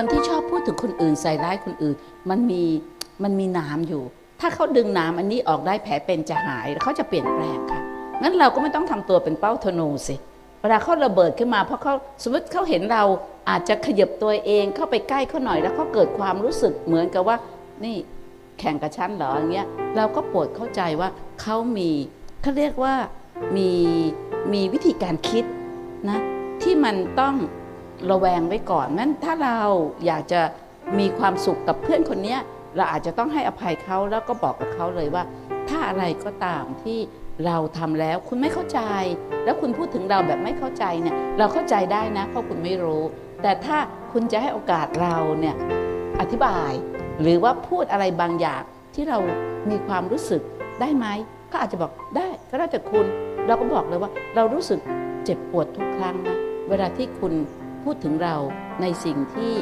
คนที่ชอบพูดถึงคนอื่นใส่ร้ายคนอื่น มันมีมันมีน้ำอยู่ ถ้าเขาดึงน้ำอันนี้ออกได้แผลเป็นจะหายเขาจะเปลี่ยนแปลงค่ะงั้นเราก็ไม่ต้องทำตัวเป็นเป้าธนูสิเวลาเขาระเบิดขึ้นมาเพราะเขาสมมติเขาเห็นเราอาจจะขยับตัวเองเข้าไปใกล้เขาหน่อยแล้วเขาเกิดความรู้สึกเหมือนกับว่า นี่แข่งกับฉันเหรออย่างเงี้ยเราก็โปรดเข้าใจว่าเขามีเขาเรียกว่ามีมีวิธีการคิดนะที่มันต้อง ระแวงไว้ก่อนนั้นถ้าเราอยากจะมีความสุขกับเพื่อนคนนี้เราอาจจะต้องให้อภัยเขาแล้วก็บอกกับเขาเลยว่า ถ้าอะไรก็ตามที่เราทำแล้วคุณไม่เข้าใจ แล้วคุณพูดถึงเราแบบไม่เข้าใจเนี่ยเราเข้าใจได้นะ เพราะคุณไม่รู้ แต่ถ้าคุณจะให้โอกาสเราเนี่ยอธิบาย หรือว่าพูดอะไรบางอย่างที่เรามีความรู้สึกได้ไหมก็อาจจะบอกได้ก็แล้วแต่คุณ เราก็บอกเลยว่า เรารู้สึกเจ็บปวดทุกครั้งนะเวลาที่คุณ พูดถึงเราในสิ่งที่